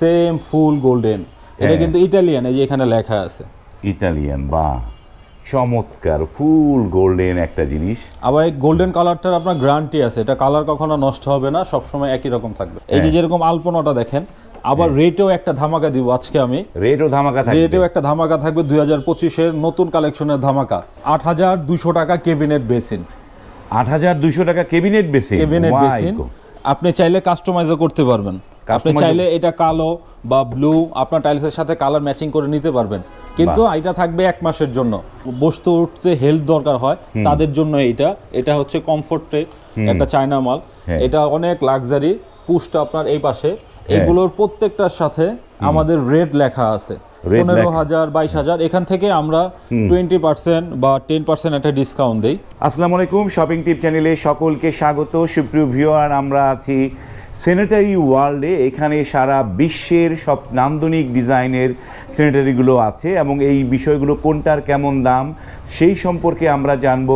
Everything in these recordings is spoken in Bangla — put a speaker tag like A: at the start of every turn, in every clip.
A: সেম ফুল গোল্ডেন এটা
B: হ্যাঁ।
A: কিন্তু ইটালিয়ান এই যে এখানে লেখা আছে।
B: ইটালিয়ান বা চমৎকার ফুল গোল্ডেন একটা জিনিস।
A: আবার এই গোল্ডেন কালারটার আপনার গ্যারান্টি আছে। এটা কালার কখনো নষ্ট হবে না সবসময় একই রকম থাকবে। এই যে
B: হ্যাঁ।
A: যেরকম আলপনাটা দেখেন আবার রেটেও একটা ধামাকা দিব আজকে আমি।
B: রেটও ধামাকা থাকবে।
A: রেটেও একটা ধামাকা থাকবে দুই হাজার পঁচিশের নতুন কালেকশনের ধামাকা। আট হাজার দুশো টাকা কেবিনেট বেসিন
B: আট হাজার দুইশো টাকা কেবিনেট বেসে
A: কেবিনেট বেসিন আপনি চাইলে কাস্টমাইজও করতে পারবেন। আপনি চাইলে এটা কালো বা ব্লু আপনার টাইলসের সাথে কালার ম্যাচিং করে নিতে পারবেন। কিন্তু এটা থাকবে এক মাসের জন্য। বসতে উঠতে হেল্প দরকার হয় তাদের জন্য এটা। এটা হচ্ছে কমফোর্টে একটা চায়না মাল
B: হ্যাঁ।
A: এটা অনেক লাক্সারি পুশটা আপনার এই পাশে। এগুলোর প্রত্যেকটার সাথে আমাদের রেট লেখা আছে। পনেরো হাজার বাইশ হাজার এখান থেকে আমরা টোয়েন্টি পার্সেন্ট বা টেন পার্সেন্ট একটা ডিসকাউন্ট দিই।
B: আসসালামু আলাইকুম শপিং টিপ চ্যানেলে সকলকে স্বাগত। সুপ্রিয় ভিউয়ার আমরা আছি স্যানিটারি ওয়ার্ল্ডে এখানে সারা বিশ্বের সব নান্দনিক ডিজাইনের স্যানিটারিগুলো আছে এবং এই বিষয়গুলো কোনটার কেমন দাম সেই সম্পর্কে আমরা জানব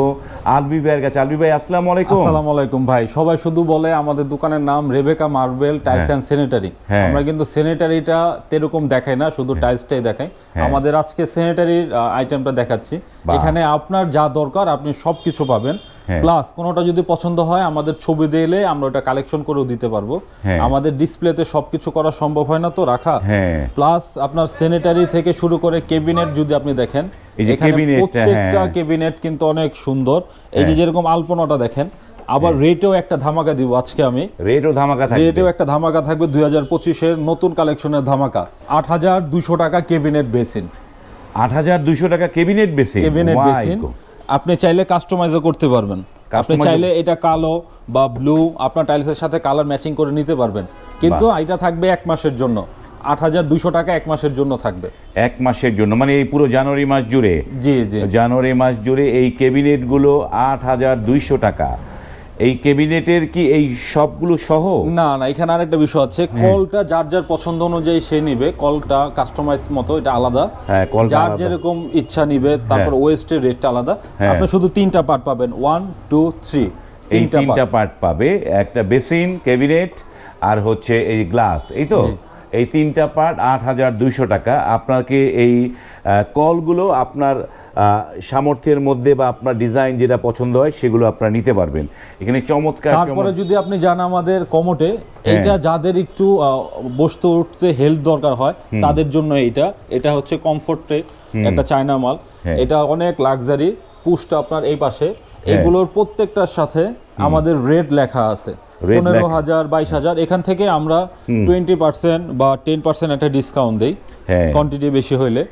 B: আলবি ভাইয়ের কাছে আলবি ভাই আসসালামু আলাইকুম
A: আসসালামু আলাইকুম ভাই সবাই শুধু বলে আমাদের দোকানের নাম Rebecca marble tiles and sanitary
B: হ্যাঁ।
A: আমরা কিন্তু স্যানিটারিটা তেরকম দেখাই না শুধু টাইলসটাই দেখাই
B: হ্যাঁ।
A: আমাদের আজকে স্যানিটারির আইটেমটা দেখাচ্ছি। এখানে আপনার যা দরকার আপনি সব কিছু পাবেন
B: হ্যাঁ।
A: প্লাস কোনোটা যদি পছন্দ হয় আমাদের ছবি দিলে আমরা ওটা কালেকশন করেও দিতে পারব।
B: হ্যাঁ।
A: আমাদের ডিসপ্লেতে সবকিছু করা সম্ভব হয় না তো রাখা।
B: হ্যাঁ।
A: প্লাস আপনার স্যানিটারি থেকে শুরু করে কেবিনেট যদি আপনি দেখেন এখানে প্রত্যেকটা
B: হ্যাঁ।
A: কেবিনেট কিন্তু অনেক সুন্দর। এই যে যেরকম আলপনাটা দেখেন আবার রেটেও একটা ধামাকা দিব আজকে আমি।
B: রেটও ধামাকা থাকবে।
A: রেটেও একটা ধামাকা থাকবে দুই হাজার পঁচিশের নতুন কালেকশনের ধামাকা। আট হাজার দুশো টাকা কেবিনেট বেসিন
B: আট হাজার দুইশো টাকা কেবিনেট বেসে
A: কেবিনেট বেসিন আপনি চাইলে কাস্টমাইজও করতে পারবেন। আপনি চাইলে এটা কালো বা ব্লু আপনার টাইলসের সাথে কালার ম্যাচিং করে নিতে পারবেন। কিন্তু এটা থাকবে এক মাসের জন্য। আট হাজার দুশো টাকা এক মাসের জন্য থাকবে।
B: এক মাসের জন্য মানে এই পুরো জানুয়ারি মাস জুড়ে?
A: জি জি।
B: জানুয়ারি মাস জুড়ে এই ক্যাবিনেটগুলো আট হাজার দুইশো টাকা। এই ক্যাবিনেটের কি এই সবগুলো সহ?
A: না না এখানে আরেকটা বিষয় আছে। কলটা যার যার পছন্দ অনুযায়ী সে নিবে। কলটা কাস্টমাইজ মতো এটা আলাদা।
B: হ্যাঁ,
A: যার। যেরকম ইচ্ছা নিবে তারপর ওয়েস্টের রেটটা আলাদা।
B: হ্যাঁ।
A: আপনি শুধু তিনটা পার্ট পাবেন। ওয়ান টু থ্রি
B: এই
A: তিনটা
B: পার্ট পাবে। একটা বেসিন ক্যাবিনেট আর হচ্ছে এই গ্লাস এই তো? এই তিনটা পার্ট আট হাজার দুইশো টাকা। আপনাকে এই কলগুলো আপনার সামর্থ্যের মধ্যে বা আপনার ডিজাইন যেটা পছন্দ হয় সেগুলো আপনারা নিতে পারবেন। এখানে চমৎকার
A: তারপরে যদি আপনি যান আমাদের কমোটে এটা যাদের একটু বসতে উঠতে হেল্প দরকার হয় তাদের জন্য এটা এটা হচ্ছে কমফোর্টে একটা চায়না মাল।
B: হ্যাঁ।
A: এটা অনেক লাক্সারি পুশটা আপনার এই পাশে। এগুলোর প্রত্যেকটার সাথে আমাদের রেট লেখা আছে। পনেরো হাজার বাইশ হাজার এখান থেকে আমরা টোয়েন্টি পার্সেন্ট বা টেন পার্সেন্ট একটা ডিসকাউন্ট দিই।
B: হ্যাঁ।
A: কোয়ান্টিটি বেশি হইলে।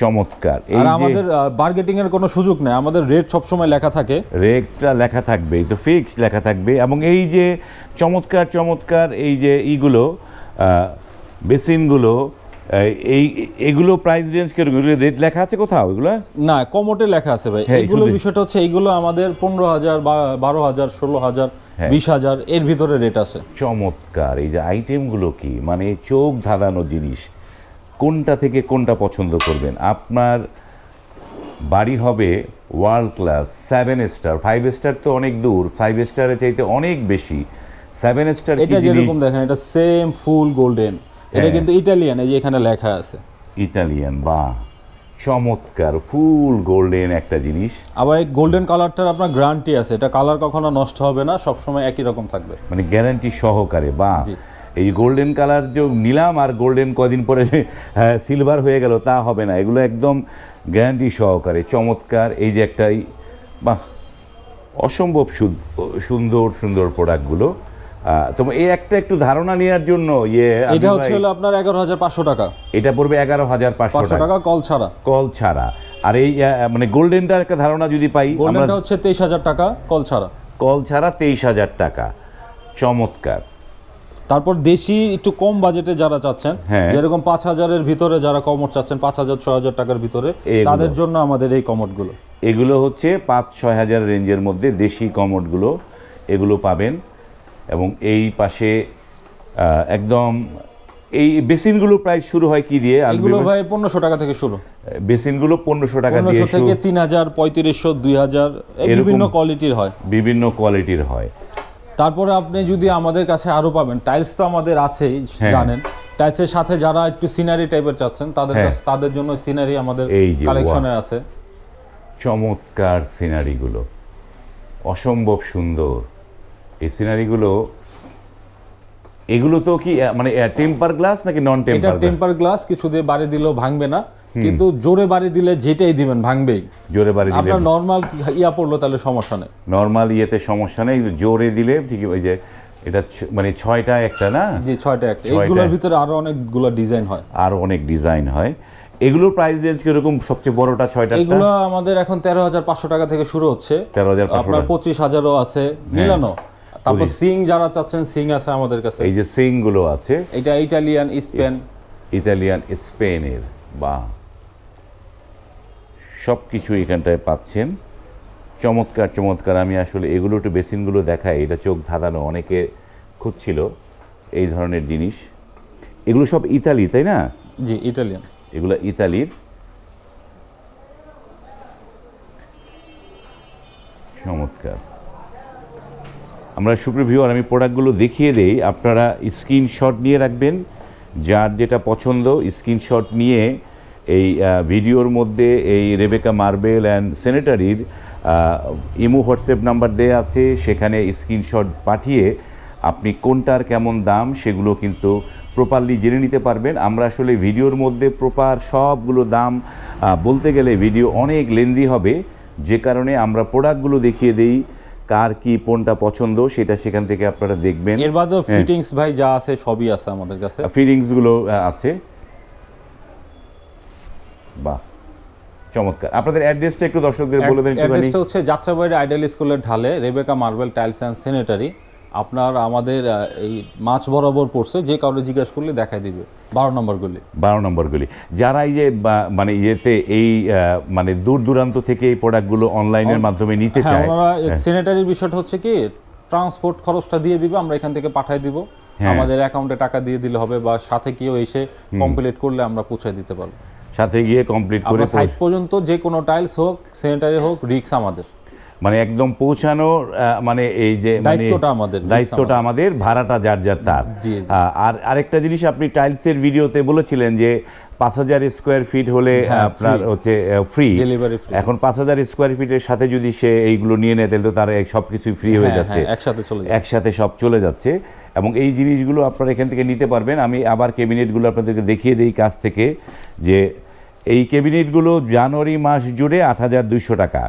B: চমৎকার। এই
A: আমাদের বার্গেটিং এর কোনো সুযোগ নেই। আমাদের রেট সবসময় লেখা থাকে।
B: রেটটা লেখা থাকবে তো ফিক্স লেখা থাকবে এবং এই যে চমৎকার চমৎকার এই যে ইগুলো বেসিনগুলো এই এগুলো প্রাইস রেঞ্জ কীরকম রেট লেখা আছে কোথাও এগুলো?
A: না কমোটে লেখা আছে ভাই।
B: এগুলো
A: বিষয়টা হচ্ছে এইগুলো আমাদের পনেরো হাজার বারো হাজার ষোলো হাজার
B: হ্যাঁ।
A: বিশ হাজার এর ভিতরে রেট আছে।
B: চমৎকার। এই যে আইটেমগুলো কি? মানে চোখ ধাঁধানো জিনিস। কোনটা থেকে কোনটা পছন্দ করবেন? আপনার বাড়ি হবে world class seven star five star তো অনেক দূর ফাইভ স্টারের চাইতে অনেক বেশি। সেভেন স্টার
A: এটা যেরকম দেখেন এটা সেম ফুল গোল্ডেন এটা
B: হ্যাঁ।
A: কিন্তু ইটালিয়ান এই যে এখানে লেখা আছে।
B: ইটালিয়ান বা চমৎকার ফুল গোল্ডেন একটা জিনিস।
A: আবার এই গোল্ডেন কালারটার আপনার গ্যারান্টি আছে। এটা কালার কখনো নষ্ট হবে না সবসময় একই রকম থাকবে।
B: মানে গ্যারান্টি সহকারে বা। এই গোল্ডেন কালার যে নিলাম আর গোল্ডেন কদিন পরে সিলভার হয়ে গেল তা হবে না। এগুলো একদম গ্যারান্টি সহকারে চমৎকার। এই যে একটাই বাহ অসম্ভব সুন্দর সুন্দর প্রোডাক্টগুলো তোমার এই একটা একটু ধারণা নেওয়ার জন্য ইয়ে
A: এটা হচ্ছে হলো আপনার এগারো হাজার পাঁচশো টাকা।
B: এটা পড়বে এগারো হাজার পাঁচশো টাকা।
A: কল ছাড়া।
B: কল ছাড়া। আর এই মানে গোল্ডেনটার একটা ধারণা যদি পাই
A: গোল্ডেনটা হচ্ছে তেইশ হাজার টাকা কল ছাড়া।
B: কল ছাড়া তেইশ হাজার টাকা। চমৎকার।
A: তারপর দেশি একটু কম বাজেটে যারা চাচ্ছেন
B: হ্যাঁ।
A: যেরকম পাঁচ হাজারের ভিতরে যারা কমোড চাচ্ছেন পাঁচ হাজার ছয় হাজার টাকার ভিতরে তাদের জন্য আমাদের এই কমোডগুলো।
B: এগুলো হচ্ছে পাঁচ ছয় হাজার রেঞ্জের মধ্যে দেশি কমোডগুলো এগুলো পাবেন। এবং এই পাশে একদম এই বেসিনগুলো প্রায় শুরু হয় কি দিয়ে?
A: এগুলো ভাই পনেরোশো টাকা থেকে শুরু।
B: বেসিনগুলো পনেরোশো টাকা দিয়ে
A: থেকে তিন হাজার পঁয়ত্রিশশো দুই হাজার বিভিন্ন কোয়ালিটির হয়।
B: বিভিন্ন কোয়ালিটির হয়।
A: তারপরে আপনি যদি আমাদের কাছে আরও পাবেন টাইলস তো আমাদের আছেই
B: হ্যাঁ।
A: জানেন। টাইলসের সাথে যারা একটু সিনারি টাইপের চাচ্ছেন তাদের
B: হ্যাঁ।
A: তাদের জন্য সিনারি আমাদের কালেকশনে আছে।
B: চমৎকার সিনারিগুলো অসম্ভব সুন্দর। এই সিনারিগুলো এগুলো তো কি মানে টেম্পার গ্লাস নাকি নন
A: এটা
B: টেম্পার
A: টেম্পার গ্লাস কিছু দিয়ে বাড়ি দিলেও ভাঙবে না। কিন্তু জোরে বাড়ি দিলে যেটাই দিবেন ভাঙবেই।
B: জোরে বাড়ি দিলে
A: আপনার নর্মাল ইয়া পড়ল তাহলে সমস্যা নেই।
B: নর্মাল ইয়েতে সমস্যা নেই জোরে দিলে ঠিক ওই যে এটা মানে ছয়টা একটা না?
A: জি ছয়টা একটা। এইগুলোর ভিতরে আরও অনেকগুলো ডিজাইন হয়।
B: আর অনেক ডিজাইন হয়। এগুলোর প্রাইস রেঞ্জ কীরকম? সবচেয়ে বড়টা ছয়টা
A: এগুলো আমাদের এখন তেরো হাজার পাঁচশো টাকা থেকে শুরু হচ্ছে।
B: তেরো হাজার
A: আপনার। পঁচিশ হাজারও আছে মিলানো। তারপর সিং যারা চাচ্ছেন সিং আছে আমাদের কাছে।
B: এই যে সিংগুলো আছে।
A: এটা ইটালিয়ান স্পেন।
B: ইতালিয়ান স্পেনের। বা সব কিছু এখানটায় পাচ্ছেন। চমৎকার চমৎকার। আমি আসলে এগুলো একটু বেসিনগুলো দেখাই এটা চোখ ধাঁধানো অনেকে খুঁজছিল এই ধরনের জিনিস। এগুলো সব ইতালি তাই না?
A: জি ইতালিয়ান।
B: এগুলো ইতালির। চমৎকার। আমরা সুপ্রিভিউয়ার আমি প্রোডাক্টগুলো দেখিয়ে দেই। আপনারা স্ক্রিনশট নিয়ে রাখবেন। যার যেটা পছন্দ, স্ক্রিনশট নিয়ে এই ভিডিওর মধ্যে এই রেবেকা মার্বেল অ্যান্ড সেনেটারির ইমো হোয়াটসঅ্যাপ নাম্বার দেওয়া আছে। সেখানে স্ক্রিনশট পাঠিয়ে আপনি কোনটার কেমন দাম সেগুলো কিন্তু প্রপারলি জেনে নিতে পারবেন। আমরা আসলে ভিডিওর মধ্যে প্রপার সবগুলো দাম বলতে গেলে ভিডিও অনেক লেন্দি হবে। যে কারণে আমরা প্রোডাক্টগুলো দেখিয়ে দেই। কার কি কোনটা পছন্দ সেটা সেখান থেকে আপনারা দেখবেন।
A: এর বাদেও
B: হ্যাঁ।
A: ফিটিংস ভাই যা আছে সবই আছে আমাদের কাছে।
B: ফিটিংসগুলো আছে। বাহ চমৎকার। আপনাদের অ্যাড্রেসটা একটু দর্শকদের বলে দেন
A: অ্যাড্রেসটা হচ্ছে যাত্রাবাড়ি আইডল স্কুলের ঢালে Rebecca marble tiles and sanitary আপনার আমাদের এই মাছ বরাবর পড়ছে যে কাউকে জিজ্ঞাসা করলে দেখাই দিবে। বারো নম্বর গলি।
B: বারো নম্বরগুলি যারা এই যে মানে ইয়েতে এই মানে দূর দূরান্ত থেকে এই প্রোডাক্টগুলো অনলাইনের মাধ্যমে নিতে
A: হ্যাঁ
B: চায়।
A: ওনারা স্যানিটারির বিষয়টা হচ্ছে কি ট্রান্সপোর্ট খরচটা দিয়ে দিবে আমরা এখান থেকে পাঠিয়ে দিব।
B: হ্যাঁ।
A: আমাদের অ্যাকাউন্টে টাকা দিয়ে দিলে হবে বা সাথে কেউ এসে কমপ্লিট করলে আমরা পৌঁছে দিতে পারব।
B: সাথে গিয়ে কমপ্লিট করে
A: সাইট পর্যন্ত যে কোনো টাইলস হোক সেনেটারি হোক রিক্স আমাদের।
B: মানে একদম পৌঁছানোর মানে এই যে মানে
A: দায়িত্বটা আমাদের,
B: দায়িত্বটা আমাদের। ভাড়াটা যার যার তার। আর আরেকটা জিনিস আপনি টাইলসের ভিডিওতে বলেছিলেন যে পাঁচ হাজার স্কোয়ার ফিট হলে
A: হ্যাঁ,
B: আপনার হচ্ছে ফ্রি এখন পাঁচ হাজার স্কোয়ার ফিটের সাথে যদি সে এইগুলো নিয়ে নেয় তাহলে তো তার সব কিছুই ফ্রি হয়ে
A: হ্যাঁ,
B: যাচ্ছে।
A: হ্যাঁ, একসাথে চলে
B: একসাথে সব চলে যাচ্ছে। এবং এই জিনিসগুলো আপনারা এখান থেকে নিতে পারবেন। আমি আবার ক্যাবিনেটগুলো আপনাদেরকে দেখিয়ে দিই কাছ থেকে যে এই ক্যাবিনেটগুলো জানুয়ারি মাস জুড়ে আট হাজার দুইশো টাকা।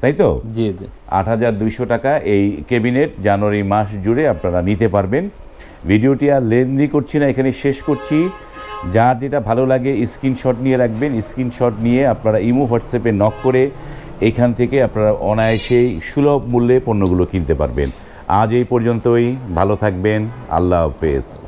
B: তাই তো?
A: জি জি।
B: আট হাজার দুইশো টাকা এই ক্যাবিনেট জানুয়ারি মাস জুড়ে আপনারা নিতে পারবেন। ভিডিওটি আর লেন্দি করছি না এখানে শেষ করছি। যার যেটা ভালো লাগে স্ক্রিনশট নিয়ে রাখবেন। স্ক্রিনশট নিয়ে আপনারা ইমো হোয়াটসঅ্যাপে নক করে এখান থেকে আপনারা অনায়াসেই সুলভ মূল্যে পণ্যগুলো কিনতে পারবেন। আজ এই পর্যন্তই। ভালো থাকবেন। আল্লাহ হাফেজ।